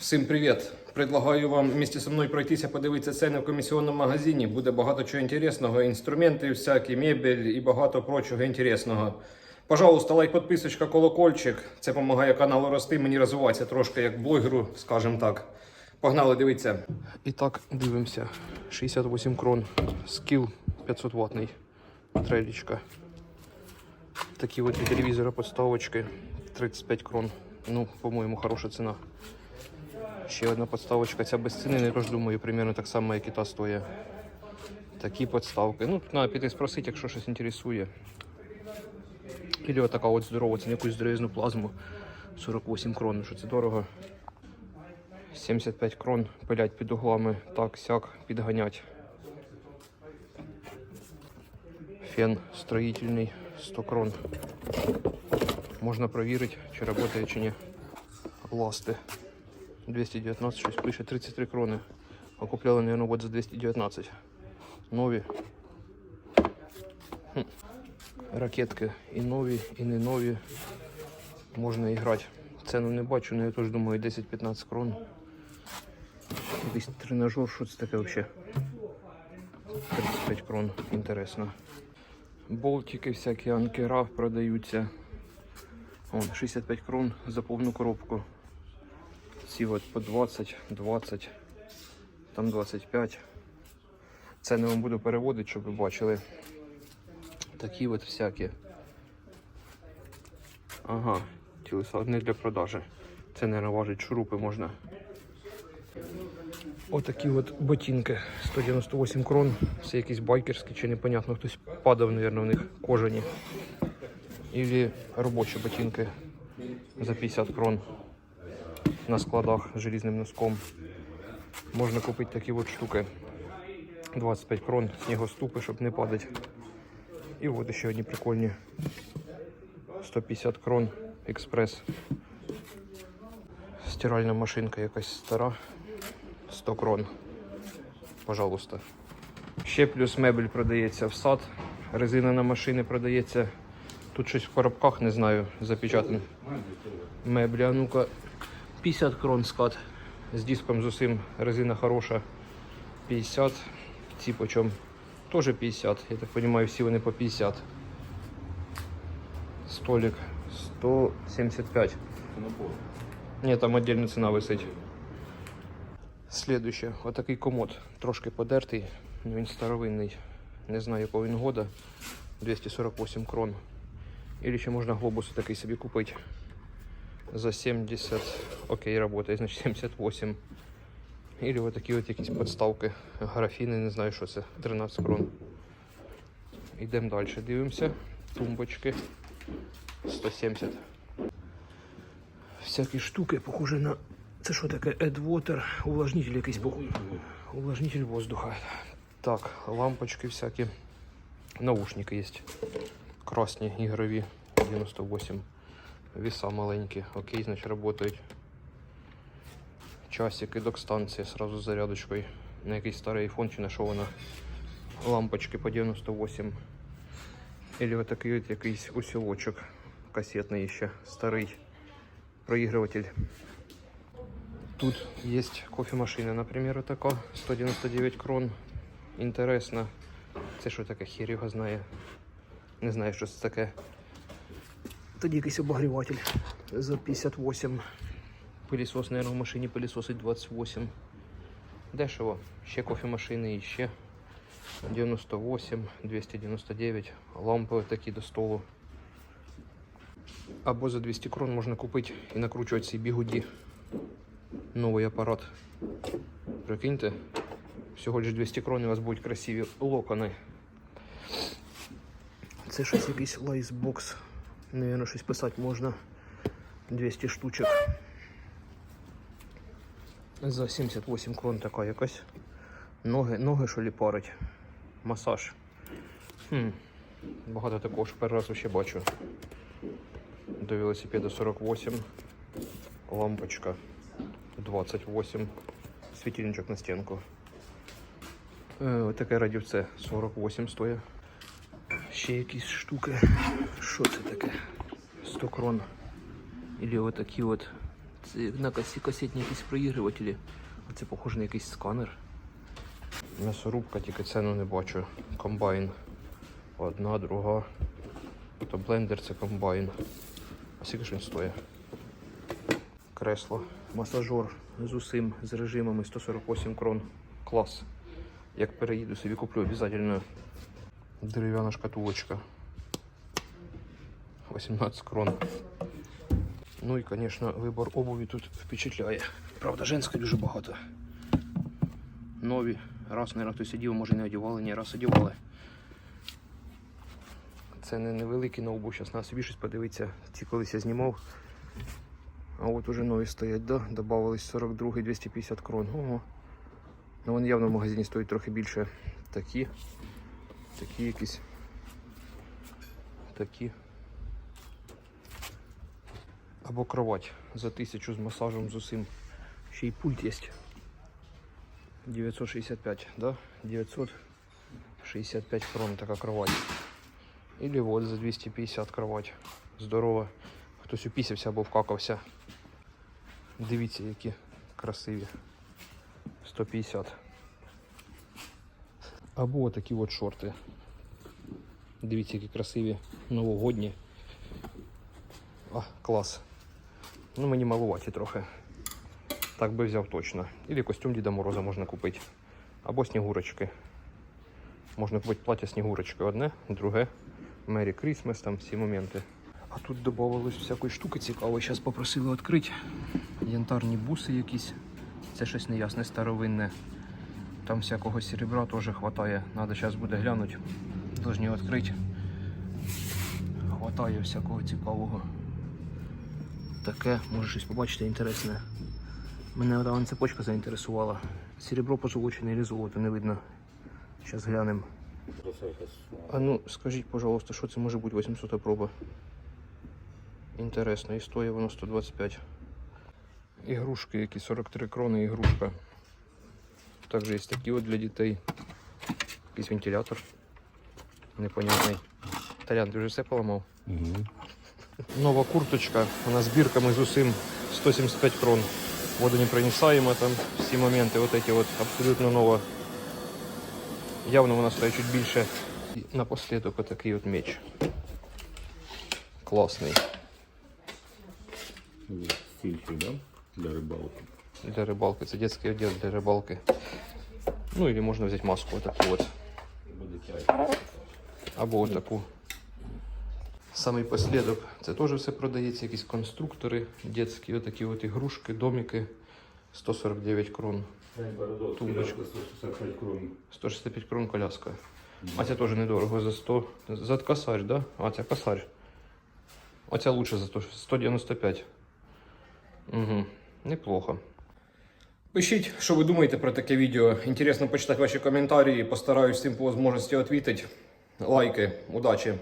Всім привіт! Предлагаю вам вместе со мною пройтися, подивитися ціни в комісіонному магазині. Буде багато чого інтересного, інструменти всякі, мебель і багато прочого інтересного. Пожалуйста, лайк, підписочка, колокольчик. Це допомагає каналу рости, мені розвиватися трошки як блогеру, скажімо так. Погнали, дивіться. І так, дивимося. 68 крон. Скіл 500 ватний. Трелічка. Такі от від телевізора подставочки. 35 крон. Ну, по-моєму, хороша ціна. Ще одна подставочка. Ця без ціни, не думаю, примерно так само, як і та стоїть. Такі подставки. Ну, треба піти спросити, якщо щось інтересує. Или отака от здорова, це якусь здоровізну плазму. 48 крон, що це дорого. 75 крон пилять під углами, так, сяк, підганять. Фен строїтельний 100 крон. Можна провірити, чи працює, чи ні. Ласти. 219, щось пише 33 крони. А купляли, наверное, вот за 219. Нові. Хм. Ракетки і нові, і не нові. Можна і грати. Ціну не бачу, але я теж думаю 10-15 крон. Якийсь тренажер, що це таке взагалі? 35 крон, інтересно. Болтики всякі, анкера продаються. Вон, 65 крон за повну коробку. Ці от по 20, 20, там 25. Це не вам буду переводити, щоб ви бачили. Такі от всякі. Ага, тілеса одне для продажі. Це не важить шурупи можна. Отакі от ботинки. 198 крон. Це якісь байкерські чи непонятно. Хтось падав, мабуть, в них кожані. Или робочі ботинки за 50 крон на складах з желізним носком. Можна купити такі от штуки. 25 крон, снігоступи, щоб не падати. І от ще одні прикольні. 150 крон експрес. Стиральна машинка якась стара. 100 крон. Пожалуйста. Ще плюс мебель продається в сад. Резина на машини продається. Тут щось в коробках, не знаю, запечатане. Меблі, а ну-ка. 50 крон скат. З диском з усім. Резина хороша. 50. Ці почем? Тоже 50. Я так розумію, всі вони по 50. Столик 175. Ні, там отдельна ціна висить. Слідуще, отакий комод, трошки подертий, він старовинний. Не знаю якого він года. 248 крон. Или ще можна глобус такий собі купити. За 70. Окей, работает, значит 78. Или вот такі от якісь подставки. Графіни, не знаю, що це. 13 крон. Йдемо далі, дивимося. Тумбочки. 170. Всякі штуки, похоже на. Це що таке? Edwater, увлажнитель якийсь похоже. Увлажнитель воздуха. Так, лампочки всякі. Наушники є. Красні, ігрові. 98. Веса маленькі. Окей, значить працюють. Часики, док-станція сразу з зарядочкою. На якийсь старий iPhone чи на що вона. Лампочки по 98. Или вот такий от якийсь усілочок касетний ще, старий проігрыватель. Тут есть кофемашина, например, така 199 крон. Інтересно. Це що таке? Хер його. Не знаю, що це таке. Тоді якийсь обогріватель за 58. Пилісос, наверное, в машині пилісосить 28. Дешево. Ще кофемашини і ще 98, 299. Лампи такі до столу. Або за 200 крон можна купити і накручувати ці бігуді. Новий апарат. Прикиньте, всього лиш 200 крон і у вас будуть красиві локони. Це щось якийсь лайсбокс. Наверное, щось писати можна. 200 штучок. За 78 крон така якась. Ноги, ноги що лі парить. Масаж. Хм. Багато такого ж перший раз ще бачу. До велосипеда 48. Лампочка 28. Світильничок на стінку. Е, Отаке радівце 48 стоїть. Ще якісь штуки. Що це таке? 100 крон. Или отакі от Це на касі касетні якісь проігрувателі. А це похоже на якийсь сканер. М'ясорубка, тільки ціну не бачу. Комбайн. Одна, друга. То блендер це комбайн. А скільки ж він стоїть? Кресло. Масажор з усім, з режимами 148 крон. Клас. Як переїду, собі куплю обов'язково. Дерев'яна шкатулочка. 18 крон. Ну і, звісно, вибор обуві тут впечатляє. Правда, женської дуже багато. Нові. Раз, раз хтось одів, може не одягали, ні, раз одягали. Це не невеликий обув, зараз на собі щось подивитися. Ці колись я знімав. А от уже нові стоять, да? Добавились 42 250 крон. Ого. Ну вони явно в магазині стоять трохи більше. Такі. Такі якісь. Такі. Або кровать за тисячу з масажем з усім. Ще й пульт є. 965, да? 965 крон така кровать. Или вот за 250 кровать. Здорово. Хтось упісявся або вкакався. Дивіться, які красиві. 150. Або такі от шорти. Дивіться, які красиві, новогодні. А, клас. Ну, мені малуваті трохи. Так би взяв точно. Или костюм Діда Мороза можна купити. Або снігурочки. Можна купити плаття снігурочки одне, друге. Мері Крісмас, там всі моменти. А тут додавалось всякої штуки цікавої. Зараз попросили відкрити. Янтарні буси якісь. Це щось неясне, старовинне. Там всякого серебра теж хватає. Надо зараз буде глянути. Должні відкрити. Хватає всякого цікавого. Таке, може щось побачити інтересне. Мене вон цепочка заінтересувала. Серебро позолочене или золото, не видно. Зараз глянемо. А ну, скажіть, пожалуйста, що це може бути 800 проба? Інтересно, і стоїть воно 125. Ігрушки, які 43 крони ігрушка. Також є такі от для дітей. Якийсь вентилятор. Непонятний. Толян, ти вже все поламав? Нова курточка, вона з бірками з усім 175 крон. Водонепроницаема там, всі моменти, от эти от, абсолютно нова. Явно вона стоїть чуть більше. І напослідок отакий от меч. Класний. Стильчик, да? Для рыбалки. Для рибалки. Це детський одяг для рибалки. Ну или можна взяти маску отаку от. Або отаку. Самий послідок. Це теж все продається, якісь конструктори детські, отакі от ігрушки, домики. 149 крон. Тумбочка. 145 крон. 165 крон коляска. А це теж недорого за 100. За косарь, да? А це косарь. Оця лучше за 100, 195. Угу. Неплохо. Пишіть, що ви думаєте про таке відео. Інтересно почитати ваші коментарі. Постараюсь всім по можливості відповідати. Лайки. Удачі!